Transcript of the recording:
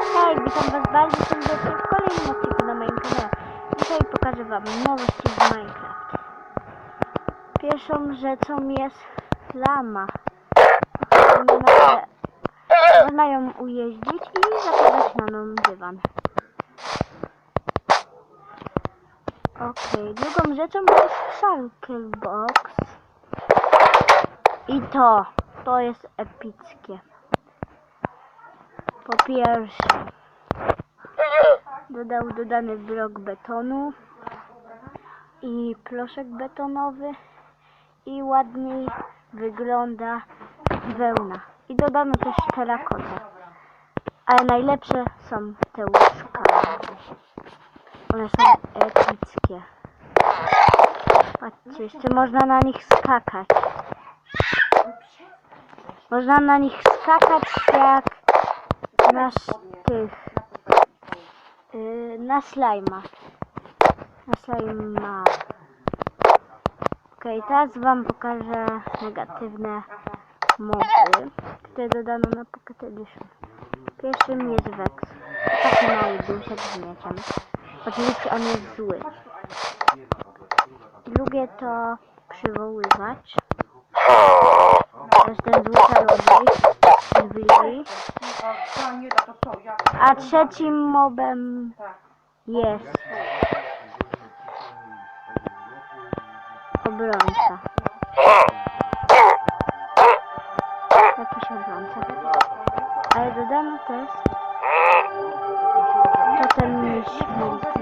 Hej, witam was bardzo serdecznie w kolejnym odcinku na moim kanale. Dzisiaj pokażę wam nowości z Minecraft. Pierwszą rzeczą jest lama. Można, ją ujeździć i zakładać na nią dywan. Okej, drugą rzeczą jest Shulkerbox. I to, to jest epickie. Po pierwsze, dodał dodany blok betonu i proszek betonowy i ładniej wygląda wełna. I dodano też terakotę. Ale najlepsze są te łóżka. One są epickie. Patrzcie, jeszcze można na nich skakać. Można na nich skakać jak na tych yy, na slajma. Na slajma. Okej, teraz wam pokażę negatywne mowy, które dodano na Pocket Edition. Pierwszym jest Vex. Taki mały duszek z mieczem. Oczywiście on jest zły. Drugie to przywoływacz. To jest ten zły czarodziej. Drzwi. A nie da to co, jak? A trzecim mobem jest obrońca. Jakiś obrońca. Ale dodano też totem śmierci.